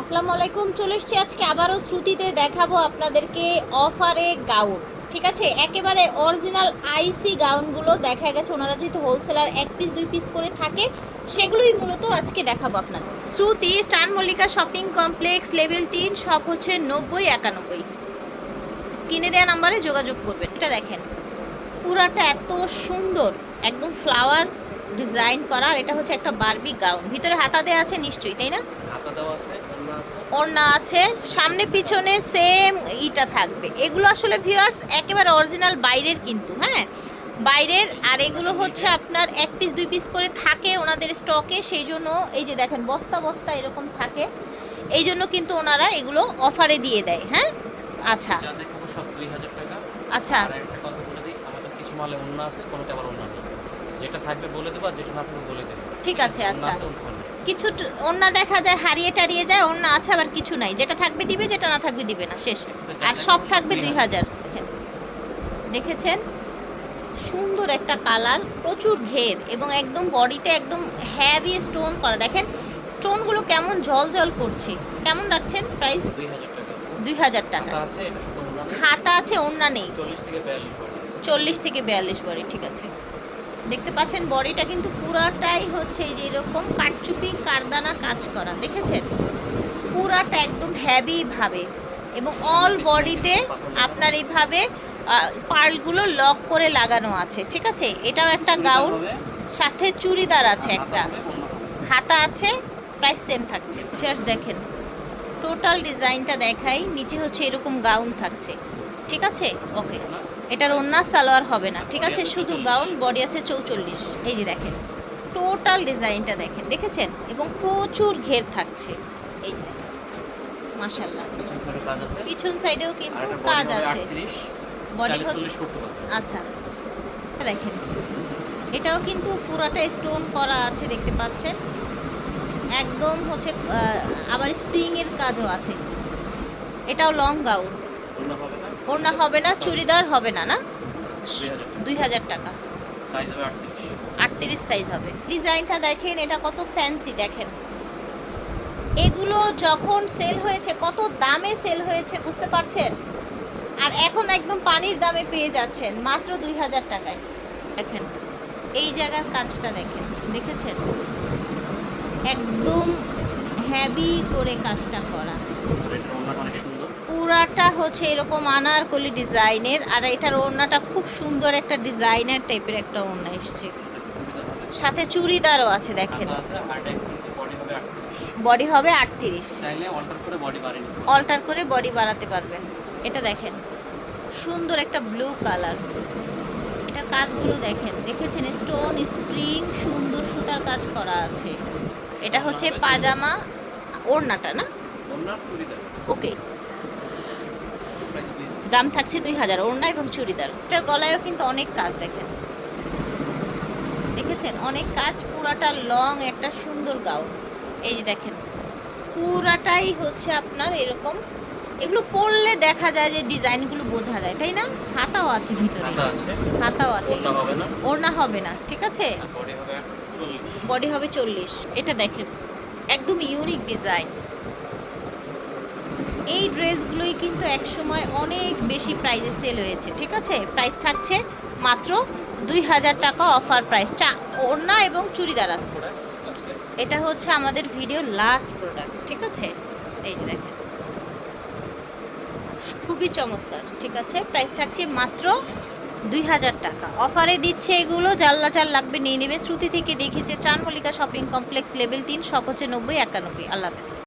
আসসালামু আলাইকুম, চলে এসছি আজকে আবারও শ্রুতিতে, দেখাবো আপনাদেরকে অফারে গাউন, ঠিক আছে? একেবারে অরিজিনাল আইসি গাউনগুলো দেখা গেছে, ওনারা যেহেতু হোলসেলার এক পিস দুই পিস করে থাকে, সেগুলোই মূলত আজকে দেখাবো আপনাদের। শ্রুতি, স্টান মল্লিকা শপিং কমপ্লেক্স লেভেল তিন সব হচ্ছে নব্বই একানব্বই। স্ক্রিনে দেওয়া নাম্বারে যোগাযোগ করবেন। এটা দেখেন, পুরাটা এত সুন্দর, একদম ফ্লাওয়ার ডিজাইন করা, আর এটা হচ্ছে একটা বারবি গাউন ভিতরে হাতা দেওয়া আছে নিশ্চয়ই, তাই না? ওড়না আছে সামনে পিছনে সেম ইটা থাকবে। এগুলো আসলে ভিউয়ার্স একেবারে অরিজিনাল বাইরের কিন্তু হ্যাঁ? বাইরের আর এগুলো হচ্ছে আপনার এক পিস দুই পিস করে থাকে ওনাদের স্টকে সেই জন্য এই যে দেখেন বস্তা বস্তা এরকম থাকে। এই জন্য কিন্তু ওনারা এগুলো অফারে দিয়ে দেয় হ্যাঁ? আচ্ছা। আচ্ছা। একটা কথা বলে দিই আমাদের কিছু মালে অন্য আছে কোনোটা আবার অন্য নেই। যেটা থাকবে বলে দেবো আর যেটা না থাকবে বলে দেবো। ঠিক আছে অন্য আচ্ছা। অন্য কিছু ওড়না দেখা যায় হারিয়ে টারিয়ে যায় ওড়না আছে আবার কিছু নাই। যেটা থাকবে দিবে যেটা না থাকবে দিবে না শেষ। আর সব থাকবে দুই হাজার। দেখেন দেখেছেন? সুন্দর একটা কালার প্রচুর ঘের এবং একদম বডিতে একদম হ্যাভি স্টোন করা। দেখেন স্টোনগুলো কেমন জল জল করছে। কেমন রাখছেন প্রাইস দুই হাজার টাকা। হাতা আছে অন্য ওড়না নেই। চল্লিশ থেকে বিয়াল্লিশ বডি ঠিক আছে। দেখতে পাচ্ছেন বডিটা কিন্তু পুরাটাই হচ্ছে এই যে এরকম কাটচুপি কারদানা কাজ করা দেখেছেন? পুরাটা একদম হ্যাভি ভাবে এবং অল বডিতে আপনার এইভাবে পার্লগুলো লক করে লাগানো আছে ঠিক আছে? এটাও একটা গাউন সাথে চুড়িদার আছে একটা। হাতা আছে প্রাইস সেম থাকছে। ফেয়ার্স দেখেন টোটাল ডিজাইনটা দেখাই নিচে হচ্ছে এরকম গাউন থাকছে ঠিক আছে? ওকে? এটার ওন্না সালোয়ার হবে না। ঠিক আছে? শুধু গাউন বডি আছে চৌচল্লিশ। এই যে দেখেন টোটাল ডিজাইনটা দেখেন দেখেছেন? এবং প্রচুর ঘের থাকছে। এই যে দেখেন মাশাল্লাহ পিছন সাইডেও কিন্তু কাজ আছে। বডি হচ্ছে 40 করতে পারবে। আচ্ছা। দেখেন এটাও কিন্তু পুরাটা স্টোন করা আছে দেখতে পাচ্ছেন? একদম হচ্ছে আবার স্প্রিং এর কাজও আছে। এটাও লং গাউন ওড়না হবে না চুড়িদার হবে না না? 2000 দুই হাজার টাকা। সাইজ হবে 38 আটত্রিশ সাইজ হবে। ডিজাইনটা দেখেন এটা কত ফ্যান্সি দেখেন। এগুলো যখন সেল হয়েছে কত দামে সেল হয়েছে বুঝতে পারছেন? আর এখন একদম পানির দামে পেয়ে যাচ্ছেন মাত্র দুই হাজার টাকায়। দেখেন এই জায়গার কাজটা দেখেন দেখেছেন? একদম হ্যাভি করে কাজটা করা। ওড়নাটা পুরাটা হচ্ছে এরকম আনারকলি ডিজাইনের আর এটার ওড়নাটা খুব সুন্দর একটা ডিজাইনের টাইপের একটা ওড়না এসছে। সাথে চুড়িদারও আছে দেখেন। বডি হবে 38 আটত্রিশ। অল্টার করে বডি বাড়াতে পারবেন। এটা দেখেন সুন্দর একটা ব্লু কালার। এটা কাজগুলো দেখেন দেখেছেন? স্টোন স্প্রিং সুন্দর সুতার কাজ করা আছে। এটা হচ্ছে পাজামা ওড়নাটা না? ওকে। দাম থাকছে দুই হাজার ওড়না এবং চুড়িদার। এটার গলায়ও কিন্তু অনেক কাজ দেখেন। দেখেছেন? অনেক কাজ পুরাটা লং একটা সুন্দর গাউন। এই যে দেখেন পুরাটাই হচ্ছে আপনার এরকম। এগুলো পরলে দেখা যায় যে ডিজাইনগুলো বোঝা যায় তাই না? হাতাও আছে ভিতরে। হাতাও আছে। ওড়না হবে না। ঠিক আছে? আর বডি হবে 40 বডি হবে চল্লিশ। এটা দেখেন একদম ইউনিক ডিজাইন এই ড্রেসগুলোই কিন্তু একসময় অনেক বেশি প্রাইজে সেল হয়েছে, ঠিক আছে? প্রাইস থাকছে মাত্র দুই হাজার টাকা অফার প্রাইস চা, ওড়না এবং চুড়িদার আছে। এটা হচ্ছে আমাদের ভিডিও লাস্ট প্রোডাক্ট ঠিক আছে? এই যে দেখেন। খুবই চমৎকার, ঠিক আছে? প্রাইস থাকছে মাত্র দুই হাজার টাকা। অফারে দিচ্ছে এগুলো জাল্লা চাল লাগবে, নিয়ে নেবে। শ্রুতি থেকে দেখেছে চানমল্লিকা শপিং কমপ্লেক্স লেভেল তিন সব হচ্ছে নব্বই, একানব্বই। আল্লাহ হাফেজ।